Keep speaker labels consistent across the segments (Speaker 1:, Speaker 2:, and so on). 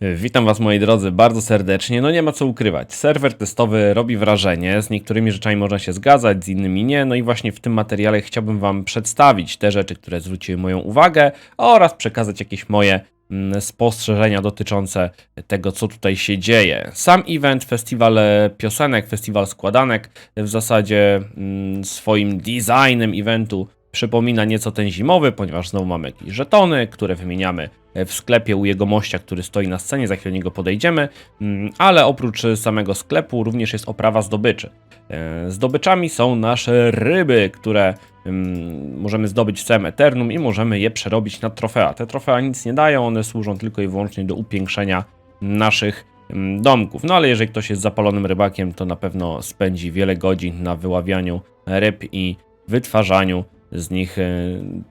Speaker 1: Witam Was moi drodzy bardzo serdecznie. No nie ma co ukrywać. Serwer testowy robi wrażenie. Z niektórymi rzeczami można się zgadzać, z innymi nie. No i właśnie w tym materiale chciałbym Wam przedstawić te rzeczy, które zwróciły moją uwagę oraz przekazać jakieś moje mm, spostrzeżenia dotyczące tego, co tutaj się dzieje. Sam event, festiwal e, piosenek, festiwal składanek w zasadzie mm, swoim designem eventu przypomina nieco ten zimowy, ponieważ znowu mamy jakieś żetony, które wymieniamy w sklepie u jego mościa, który stoi na scenie, za chwilę do niego podejdziemy, Mm, ale oprócz samego sklepu również jest oprawa zdobyczy. E, Zdobyczami są nasze ryby, które mm, możemy zdobyć w całym Eternum i możemy je przerobić na trofea. Te trofea nic nie dają, one służą tylko i wyłącznie do upiększenia naszych mm, domków. No ale jeżeli ktoś jest zapalonym rybakiem, to na pewno spędzi wiele godzin na wyławianiu ryb i wytwarzaniu z nich e,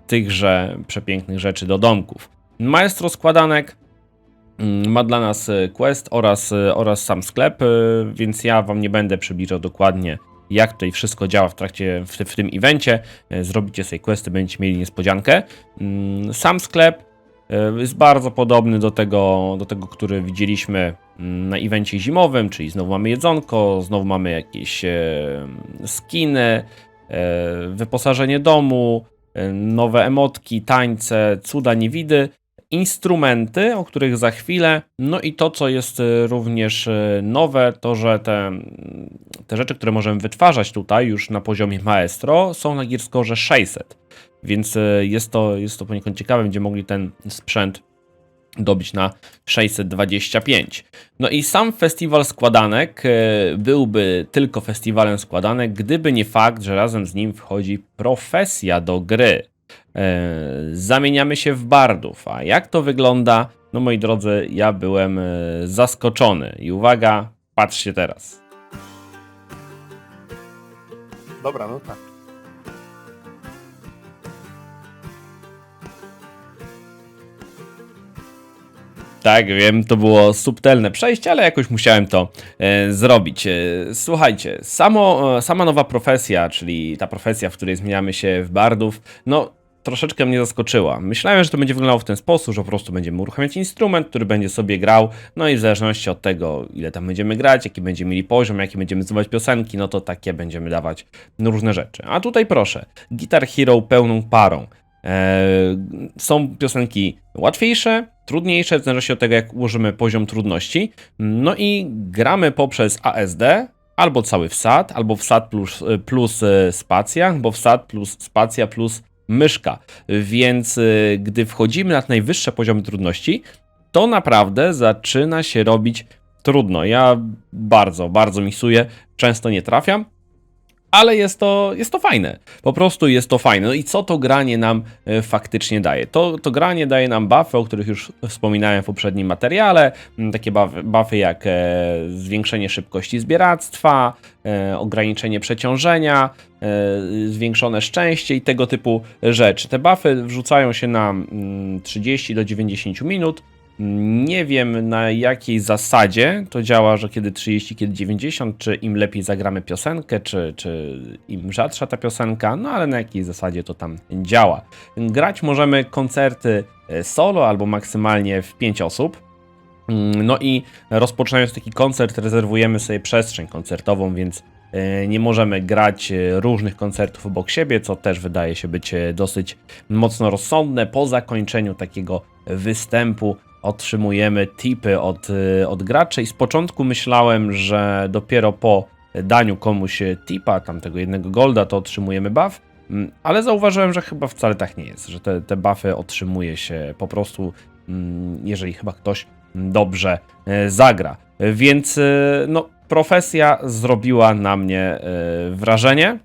Speaker 1: tychże przepięknych rzeczy do domków. Maestro składanek mm, ma dla nas e, quest oraz, e, oraz sam sklep, e, więc ja wam nie będę przybliżał dokładnie jak tutaj wszystko działa w trakcie, w, w tym evencie. Zrobicie sobie questy, będziecie mieli niespodziankę. Mm, Sam sklep jest bardzo podobny do tego, do tego, który widzieliśmy mm, na evencie zimowym, czyli znowu mamy jedzonko, znowu mamy jakieś skiny, wyposażenie domu, nowe emotki, tańce, cuda, niewidy, instrumenty, o których za chwilę, no i to, co jest e, również e, nowe, to, że te, te rzeczy, które możemy wytwarzać tutaj już na poziomie maestro, są na Gearscore 600, więc e, jest to, jest to poniekąd ciekawe, będziemy mogli ten sprzęt dobić na 625. No i sam festiwal składanek byłby tylko festiwalem składanek, gdyby nie fakt, że razem z nim wchodzi profesja do gry. E, Zamieniamy się w bardów. A jak to wygląda? No moi drodzy, ja byłem e, zaskoczony. I uwaga, patrzcie teraz.
Speaker 2: Dobra, no tak.
Speaker 1: Tak, wiem, to było subtelne przejście, ale jakoś musiałem to e, zrobić. E, słuchajcie, samo, e, sama nowa profesja, czyli ta profesja, w której zmieniamy się w bardów, no troszeczkę mnie zaskoczyła. Myślałem, że to będzie wyglądało w ten sposób, że po prostu będziemy uruchamiać instrument, który będzie sobie grał, no i w zależności od tego, ile tam będziemy grać, jaki będziemy mieli poziom, jakie będziemy zdobywać piosenki, no to takie będziemy dawać różne rzeczy. A tutaj proszę, Guitar Hero pełną parą. Eee, są piosenki łatwiejsze, trudniejsze, w zależności od tego, jak ułożymy poziom trudności. No i gramy poprzez ASD, albo cały wsad, albo wsad plus, plus e, spacja, albo wsad plus spacja plus myszka. Więc e, gdy wchodzimy na najwyższe poziomy trudności, to naprawdę zaczyna się robić trudno. Ja bardzo, bardzo misuję, często nie trafiam, ale jest to, jest to fajne. Po prostu jest to fajne. No i co to granie nam e, faktycznie daje? To, to granie daje nam buffy, o których już wspominałem w poprzednim materiale. Mm, Takie buffy, buffy jak e, zwiększenie szybkości zbieractwa, e, ograniczenie przeciążenia, zwiększone szczęście i tego typu rzeczy. Te buffy wrzucają się na mm, 30 do 90 minut. Nie wiem na jakiej zasadzie to działa, że kiedy 30, kiedy 90, czy im lepiej zagramy piosenkę, czy, czy im rzadsza ta piosenka, no ale na jakiej zasadzie to tam działa. Grać możemy koncerty e, solo albo maksymalnie w 5 osób. Mm, No i rozpoczynając taki koncert, rezerwujemy sobie przestrzeń koncertową, więc e, nie możemy grać e, różnych koncertów obok siebie, co też wydaje się być dosyć mocno rozsądne. Po zakończeniu takiego występu otrzymujemy tipy od, y, od graczy i z początku myślałem, że dopiero po daniu komuś tipa, tam tego jednego golda, to otrzymujemy buff, Mm, ale zauważyłem, że chyba wcale tak nie jest, że te, te buffy otrzymuje się po prostu, mm, jeżeli chyba ktoś dobrze e, zagra. Więc no, profesja zrobiła na mnie wrażenie.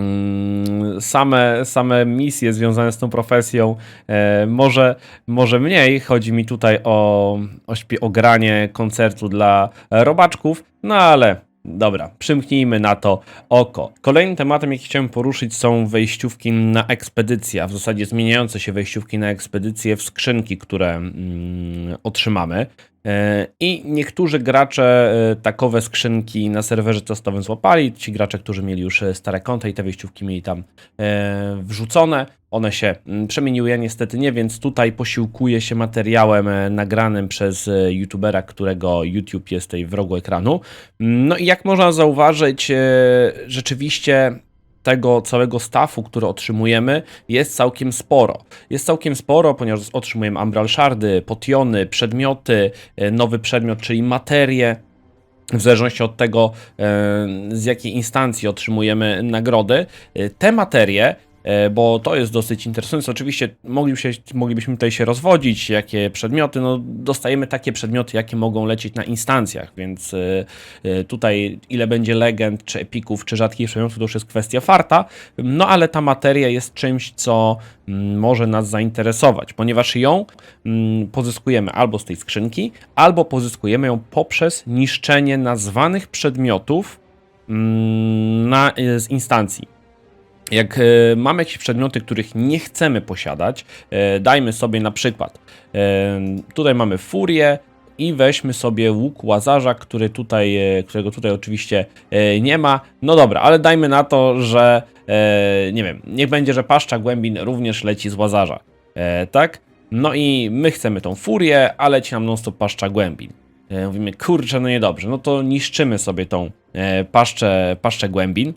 Speaker 1: Mm, Same, same misje związane z tą profesją, e, może, może mniej. Chodzi mi tutaj o, o, o granie koncertu dla robaczków, no ale dobra, przymknijmy na to oko. Kolejnym tematem, jaki chciałem poruszyć, są wejściówki na ekspedycję, a w zasadzie zmieniające się wejściówki na ekspedycję w skrzynki, które mm, otrzymamy. E, I niektórzy gracze e, takowe skrzynki na serwerze testowym złapali. Ci gracze, którzy mieli już e, stare konta i te wyjściówki mieli tam wrzucone, one się mm, przemieniły. Ja niestety nie, więc tutaj posiłkuję się materiałem e, nagranym przez e, youtubera, którego YouTube jest tutaj w rogu ekranu. No i jak można zauważyć, e, rzeczywiście tego całego staffu, który otrzymujemy, jest całkiem sporo. Jest całkiem sporo, ponieważ otrzymujemy Umbral Shardy, potiony, przedmioty, nowy przedmiot, czyli materię. W zależności od tego, z jakiej instancji otrzymujemy nagrody, te materie, bo to jest dosyć interesujące. Oczywiście moglibyśmy, tutaj się rozwodzić, jakie przedmioty. No, dostajemy takie przedmioty, jakie mogą lecieć na instancjach, więc e, e, tutaj ile będzie legend, czy epików, czy rzadkich przedmiotów, to już jest kwestia farta. No ale ta materia jest czymś, co mm, może nas zainteresować, ponieważ ją mm, pozyskujemy albo z tej skrzynki, albo pozyskujemy ją poprzez niszczenie nazwanych przedmiotów mm, na, e, z instancji. Jak e, mamy jakieś przedmioty, których nie chcemy posiadać, e, dajmy sobie na przykład, e, tutaj mamy furię i weźmy sobie łuk łazarza, który tutaj, którego tutaj oczywiście nie ma. No dobra, ale dajmy na to, że nie wiem, niech będzie, że paszcza głębin również leci z łazarza, tak? No i my chcemy tą furię, a leci nam non-stop paszcza głębin. Mówimy, kurczę, no niedobrze, no to niszczymy sobie tą paszczę, paszczę głębin.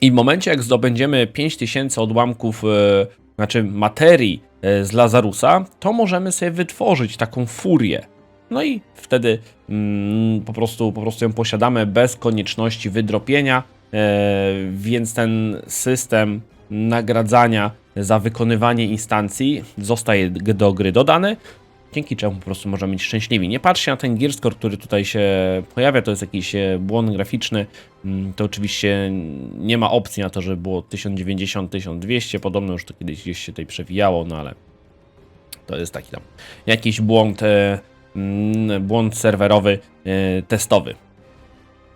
Speaker 1: I w momencie, jak zdobędziemy 5000 odłamków, e, znaczy materii e, z Lazarusa, to możemy sobie wytworzyć taką furię. No i wtedy mm, po, prostu, po prostu ją posiadamy bez konieczności wydropienia, e, więc ten system nagradzania za wykonywanie instancji zostaje do gry dodany, dzięki czemu po prostu możemy być szczęśliwi. Nie patrzcie na ten gearscore, który tutaj się pojawia, to jest jakiś e, błąd graficzny, Mm, to oczywiście nie ma opcji na to, żeby było 1090, 1200, podobno już to kiedyś gdzieś się tutaj przewijało, no ale to jest taki tam jakiś błąd, e, mm, błąd serwerowy, e, testowy.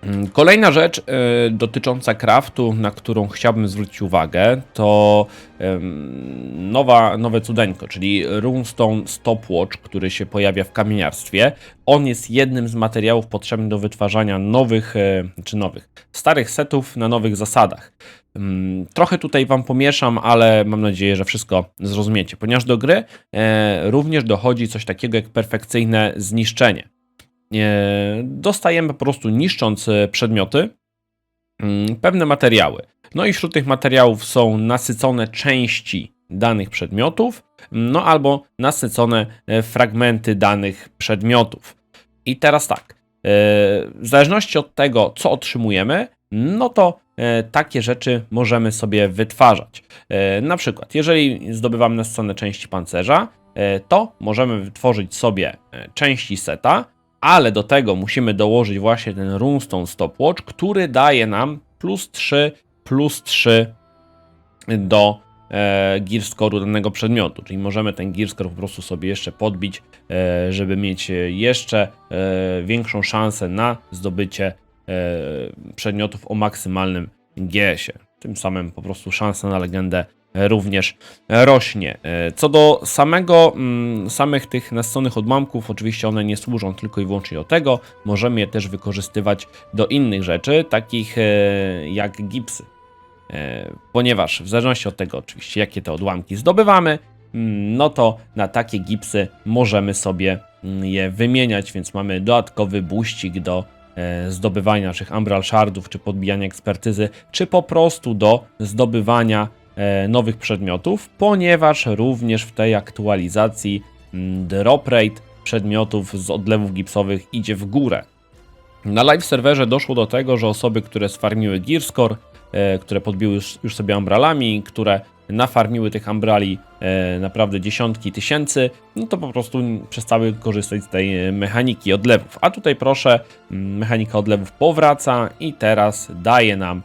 Speaker 1: Mm, Kolejna rzecz e, dotycząca craftu, na którą chciałbym zwrócić uwagę, to nowa, nowe cudeńko, czyli Runestone Stopwatch, który się pojawia w kamieniarstwie. On jest jednym z materiałów potrzebnych do wytwarzania nowych, e, czy nowych, starych setów na nowych zasadach. Mm, Trochę tutaj Wam pomieszam, ale mam nadzieję, że wszystko zrozumiecie, ponieważ do gry e, również dochodzi coś takiego jak perfekcyjne zniszczenie. E, dostajemy po prostu niszcząc e, przedmioty mm, pewne materiały. No i wśród tych materiałów są nasycone części danych przedmiotów, no albo nasycone e, fragmenty danych przedmiotów. I teraz tak, w zależności od tego, co otrzymujemy, no to takie rzeczy możemy sobie wytwarzać. Na przykład, jeżeli zdobywamy nasycone części pancerza, to możemy wytworzyć sobie części seta, ale do tego musimy dołożyć właśnie ten Runestone Stopwatch, który daje nam plus 3, plus 3 do e, gear danego przedmiotu, czyli możemy ten gear score po prostu sobie jeszcze podbić, e, żeby mieć jeszcze e, większą szansę na zdobycie e, przedmiotów o maksymalnym GS-ie. Tym samym po prostu szansa na legendę również rośnie. E, Co do samego, mm, samych tych nasyconych odłamków, oczywiście one nie służą tylko i wyłącznie do tego, możemy je też wykorzystywać do innych rzeczy, takich e, jak gipsy. E, Ponieważ w zależności od tego oczywiście, jakie te odłamki zdobywamy, mm, no to na takie gipsy możemy sobie mm, je wymieniać, więc mamy dodatkowy buścik do e, zdobywania naszych Umbral Shardów, czy podbijania ekspertyzy, czy po prostu do zdobywania e, nowych przedmiotów, ponieważ również w tej aktualizacji mm, drop rate przedmiotów z odlewów gipsowych idzie w górę. Na live serwerze doszło do tego, że osoby, które sfarmiły Gearscore, e, które podbiły już, sobie ambralami, które nafarmiły tych ambrali e, naprawdę dziesiątki tysięcy, no to po prostu przestały korzystać z tej e, mechaniki odlewów. A tutaj proszę, mechanika odlewów powraca i teraz daje nam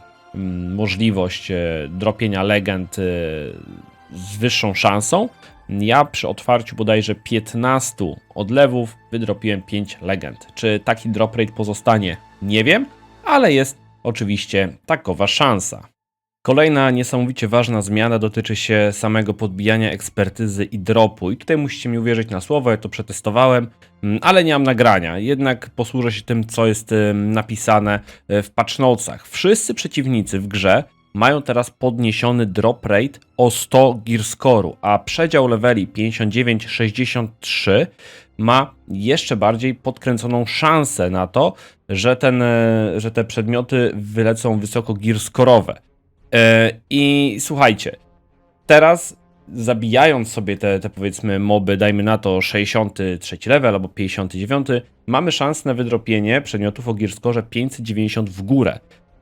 Speaker 1: możliwość e, dropienia legend e, z wyższą szansą. Ja przy otwarciu bodajże 15 odlewów wydropiłem 5 legend. Czy taki drop rate pozostanie? Nie wiem, ale jest oczywiście takowa szansa. Kolejna niesamowicie ważna zmiana dotyczy się samego podbijania ekspertyzy i dropu. I tutaj musicie mi uwierzyć na słowo, ja to przetestowałem, mm, ale nie mam nagrania. Jednak posłużę się tym, co jest napisane e, w patch notesach. Wszyscy przeciwnicy w grze mają teraz podniesiony drop rate o 100 gear score'u, a przedział leveli 59-63 ma jeszcze bardziej podkręconą szansę na to, że, ten, e, że te przedmioty wylecą wysoko gear score'owe. E, I słuchajcie, teraz zabijając sobie te, te powiedzmy moby, dajmy na to 63 level albo 59, mamy szansę na wydropienie przedmiotów o gear score 590 w górę.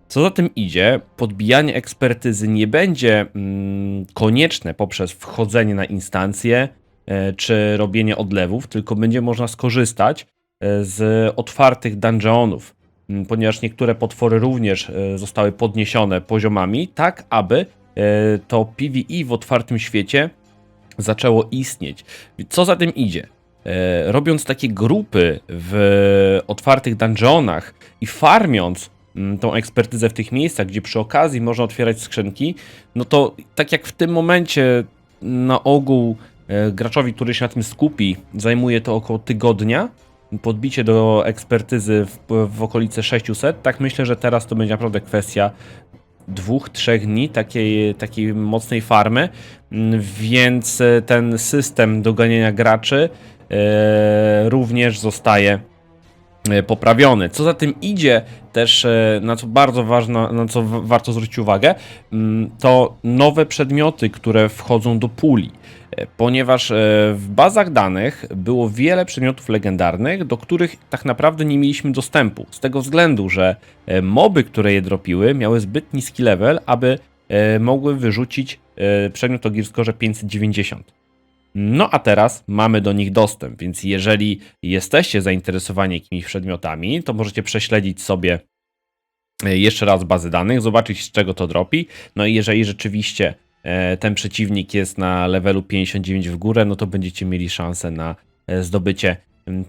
Speaker 1: Co za tym idzie, podbijanie ekspertyzy nie będzie mm, konieczne poprzez wchodzenie na instancję e, czy robienie odlewów, tylko będzie można skorzystać e, z otwartych dungeonów, m, ponieważ niektóre potwory również e, zostały podniesione poziomami, tak aby to PvE w otwartym świecie zaczęło istnieć. Co za tym idzie? E, Robiąc takie grupy w otwartych dungeonach i farmiąc mm, tą ekspertyzę w tych miejscach, gdzie przy okazji można otwierać skrzynki, no to tak jak w tym momencie na ogół e, graczowi, który się na tym skupi, zajmuje to około tygodnia, podbicie do ekspertyzy w, w okolice 600, tak myślę, że teraz to będzie naprawdę kwestia dwóch, trzech dni takiej, takiej mocnej farmy, Mm, więc e, ten system doganiania graczy e, również zostaje poprawiony. Co za tym idzie też, e, na co bardzo ważne, na co wa- warto zwrócić uwagę, mm, to nowe przedmioty, które wchodzą do puli. E, Ponieważ e, w bazach danych było wiele przedmiotów legendarnych, do których tak naprawdę nie mieliśmy dostępu. Z tego względu, że e, moby, które je dropiły, miały zbyt niski level, aby e, mogły wyrzucić e, przedmiot o gear score 590. No a teraz mamy do nich dostęp, więc jeżeli jesteście zainteresowani jakimiś przedmiotami, to możecie prześledzić sobie e, jeszcze raz bazy danych, zobaczyć z czego to dropi. No i jeżeli rzeczywiście e, ten przeciwnik jest na levelu 59 w górę, no to będziecie mieli szansę na e, zdobycie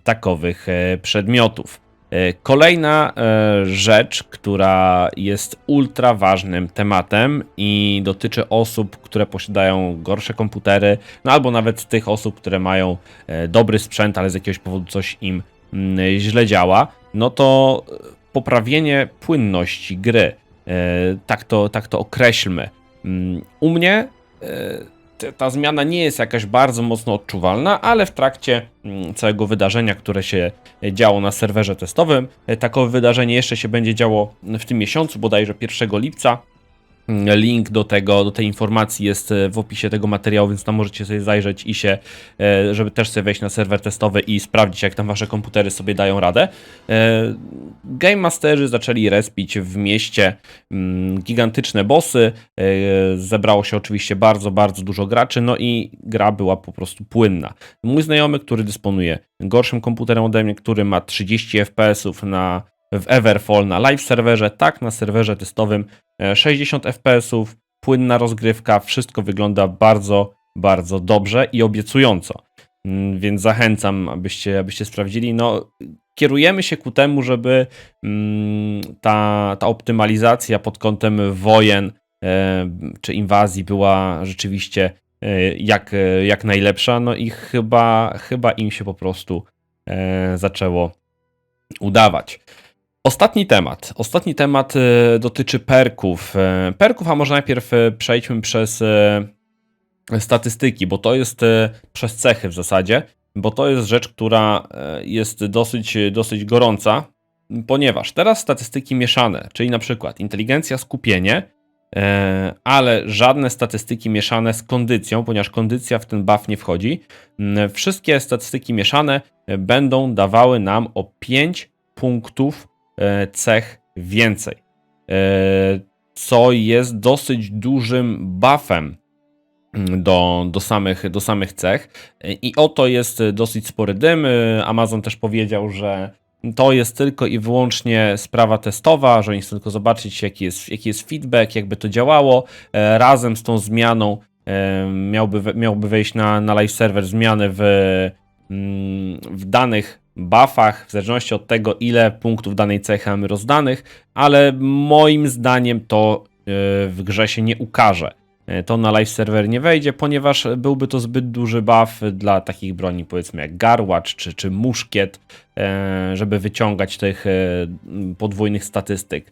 Speaker 1: takowych przedmiotów. E, Kolejna e, rzecz, która jest ultra ważnym tematem i dotyczy osób, które posiadają gorsze komputery, no albo nawet tych osób, które mają e, dobry sprzęt, ale z jakiegoś powodu coś im mm, źle działa, no to poprawienie płynności gry, tak to, tak to określmy. Mm, U mnie ta zmiana nie jest jakaś bardzo mocno odczuwalna, ale w trakcie mm, całego wydarzenia, które się działo na serwerze testowym, e, takowe wydarzenie jeszcze się będzie działo w tym miesiącu, bodajże 1 lipca. Link do tego, do tej informacji jest e, w opisie tego materiału, więc tam możecie sobie zajrzeć i się, e, żeby też sobie wejść na serwer testowy i sprawdzić, jak tam wasze komputery sobie dają radę. E, Game Masterzy zaczęli respić w mieście mm, gigantyczne bossy. Zebrało się oczywiście bardzo, bardzo dużo graczy, no i gra była po prostu płynna. Mój znajomy, który dysponuje gorszym komputerem ode mnie, który ma 30 FPS-ów na, w Everfall na live serwerze, tak na serwerze testowym 60 FPS-ów, płynna rozgrywka, wszystko wygląda bardzo, bardzo dobrze i obiecująco. Mm, Więc zachęcam, abyście, abyście sprawdzili. No, kierujemy się ku temu, żeby mm, ta, ta optymalizacja pod kątem wojen e, czy inwazji była rzeczywiście e, jak, e, jak najlepsza. No i chyba, chyba im się po prostu e, zaczęło udawać. Ostatni temat. Ostatni temat e, dotyczy perków. E, Perków, a może najpierw e, przejdźmy przez statystyki, bo to jest przez cechy w zasadzie, bo to jest rzecz, która jest dosyć, dosyć gorąca, ponieważ teraz statystyki mieszane, czyli na przykład inteligencja, skupienie, ale żadne statystyki mieszane z kondycją, ponieważ kondycja w ten buff nie wchodzi. Mm, Wszystkie statystyki mieszane będą dawały nam o 5 punktów cech więcej, e, co jest dosyć dużym buffem mm, do, do, samych, do samych cech. E, I oto jest e, dosyć spory dym. E, Amazon też powiedział, że to jest tylko i wyłącznie sprawa testowa, że oni chcą tylko zobaczyć, jaki jest, jaki jest feedback, jakby to działało. E, Razem z tą zmianą e, miałby, miałby wejść na, na live server zmiany w, mm, w danych buffach, w zależności od tego, ile punktów danej cechy mamy rozdanych, ale moim zdaniem to w grze się nie ukaże. E, To na live serwer nie wejdzie, ponieważ byłby to zbyt duży buff dla takich broni, powiedzmy jak garłacz czy, czy muszkiet, e, żeby wyciągać tych e, podwójnych statystyk.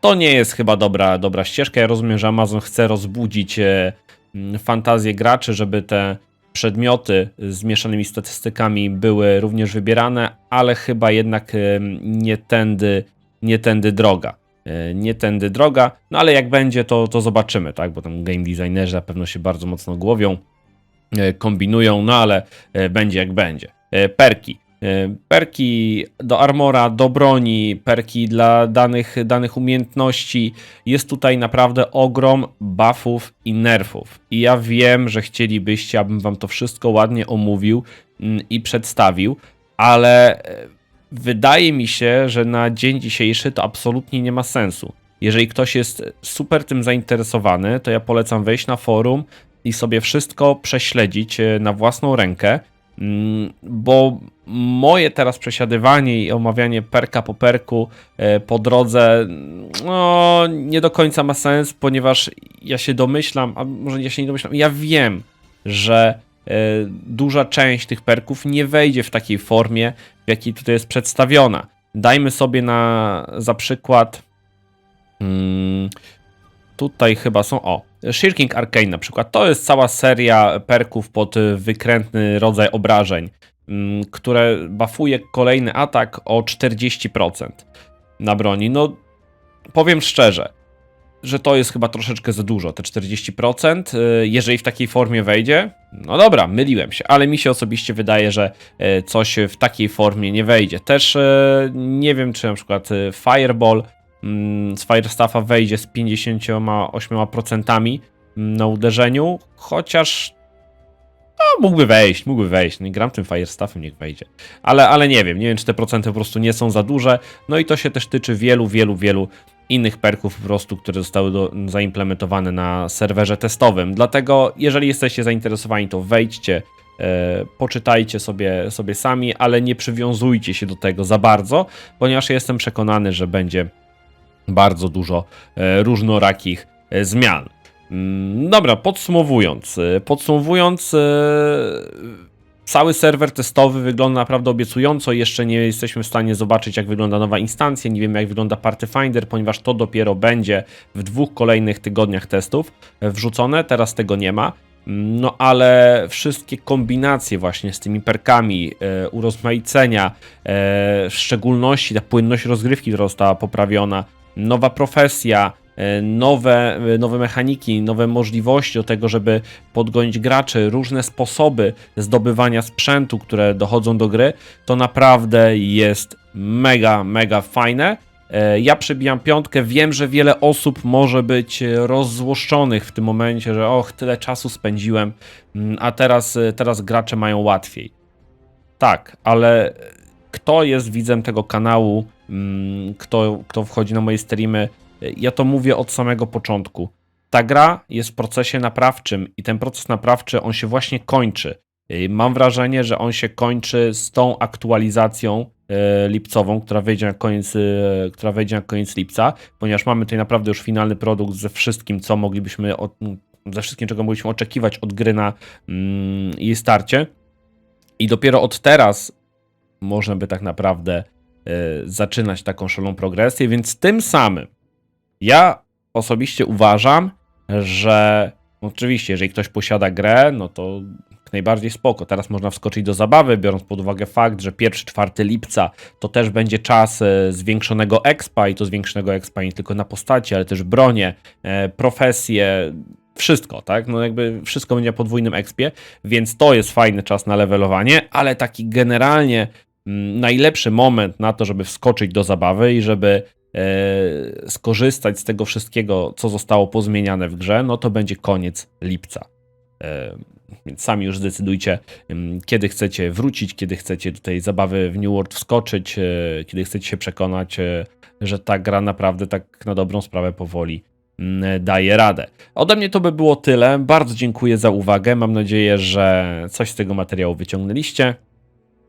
Speaker 1: To nie jest chyba dobra, dobra ścieżka. Ja rozumiem, że Amazon chce rozbudzić e, fantazję graczy, żeby te przedmioty z mieszanymi statystykami były również wybierane, ale chyba jednak nie tędy, nie tędy droga. E, Nie tędy droga, no ale jak będzie, to, to zobaczymy, tak? Bo tam game designerzy na pewno się bardzo mocno głowią, e, kombinują, no ale e, będzie jak będzie. Perki. E, Perki do armora, do broni, perki dla danych, danych umiejętności. Jest tutaj naprawdę ogrom buffów i nerfów. I ja wiem, że chcielibyście, abym wam to wszystko ładnie omówił mm, i przedstawił, ale e, wydaje mi się, że na dzień dzisiejszy to absolutnie nie ma sensu. Jeżeli ktoś jest super tym zainteresowany, to ja polecam wejść na forum i sobie wszystko prześledzić e, na własną rękę, bo moje teraz przesiadywanie i omawianie perka po perku e, po drodze no, nie do końca ma sens, ponieważ ja się domyślam, a może ja się nie domyślam, ja wiem, że e, duża część tych perków nie wejdzie w takiej formie, w jakiej tutaj jest przedstawiona. Dajmy sobie na za przykład mm, tutaj chyba są o Shirking Arcane na przykład. To jest cała seria perków pod wykrętny rodzaj obrażeń, mm, które buffuje kolejny atak o 40% na broni. No powiem szczerze, że to jest chyba troszeczkę za dużo, te 40%, y, jeżeli w takiej formie wejdzie. No dobra, myliłem się, ale mi się osobiście wydaje, że y, coś w takiej formie nie wejdzie. Też y, nie wiem, czy na przykład Fireball z Firestaffa wejdzie z 58% na uderzeniu, chociaż no, mógłby wejść, mógłby wejść. Nie gram tym Firestaffem, niech wejdzie. Ale, ale nie wiem, nie wiem, czy te procenty po prostu nie są za duże. No i to się też tyczy wielu, wielu, wielu innych perków po prostu, które zostały do, zaimplementowane na serwerze testowym. Dlatego, jeżeli jesteście zainteresowani, to wejdźcie, e, poczytajcie sobie, sobie sami, ale nie przywiązujcie się do tego za bardzo, ponieważ jestem przekonany, że będzie bardzo dużo e, różnorakich e, zmian. Mm, Dobra, podsumowując, e, podsumowując, cały serwer testowy wygląda naprawdę obiecująco. Jeszcze nie jesteśmy w stanie zobaczyć, jak wygląda nowa instancja. Nie wiemy, jak wygląda Party Finder, ponieważ to dopiero będzie w dwóch kolejnych tygodniach testów wrzucone. Teraz tego nie ma. Mm, No ale wszystkie kombinacje właśnie z tymi perkami, e, urozmaicenia, e, w szczególności ta płynność rozgrywki, która została poprawiona, nowa profesja, e, nowe, e, nowe mechaniki, nowe możliwości do tego, żeby podgonić graczy, różne sposoby zdobywania sprzętu, które dochodzą do gry, to naprawdę jest mega, mega fajne. E, Ja przebijam piątkę. Wiem, że wiele osób może być rozzłoszczonych w tym momencie, że och, tyle czasu spędziłem, mm, a teraz, teraz gracze mają łatwiej. Tak, ale kto jest widzem tego kanału, mm, kto, kto wchodzi na moje streamy, ja to mówię od samego początku. Ta gra jest w procesie naprawczym i ten proces naprawczy, on się właśnie kończy. Mam wrażenie, że on się kończy z tą aktualizacją e, lipcową, która wejdzie na koniec, e, która wejdzie na koniec lipca, ponieważ mamy tutaj naprawdę już finalny produkt ze wszystkim, co moglibyśmy, ze wszystkim, czego mogliśmy oczekiwać od gry na mm, jej starcie. I dopiero od teraz można by tak naprawdę e, zaczynać taką szaloną progresję, więc tym samym ja osobiście uważam, że oczywiście, jeżeli ktoś posiada grę, no to najbardziej spoko. Teraz można wskoczyć do zabawy, biorąc pod uwagę fakt, że 1-4 lipca to też będzie czas e, zwiększonego expa i to zwiększonego expa nie tylko na postaci, ale też bronie, e, profesje, wszystko, tak? No jakby wszystko będzie na podwójnym expie, więc to jest fajny czas na levelowanie, ale taki generalnie najlepszy moment na to, żeby wskoczyć do zabawy i żeby e, skorzystać z tego wszystkiego, co zostało pozmieniane w grze, no to będzie koniec lipca. E, więc sami już zdecydujcie, ym, kiedy chcecie wrócić, kiedy chcecie do tej zabawy w New World wskoczyć, e, kiedy chcecie się przekonać, że ta gra naprawdę tak na dobrą sprawę powoli mm, daje radę. Ode mnie to by było tyle. Bardzo dziękuję za uwagę. Mam nadzieję, że coś z tego materiału wyciągnęliście.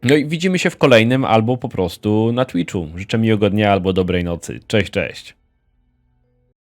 Speaker 1: No i widzimy się w kolejnym albo po prostu na Twitchu. Życzę miłego dnia albo dobrej nocy. Cześć, cześć.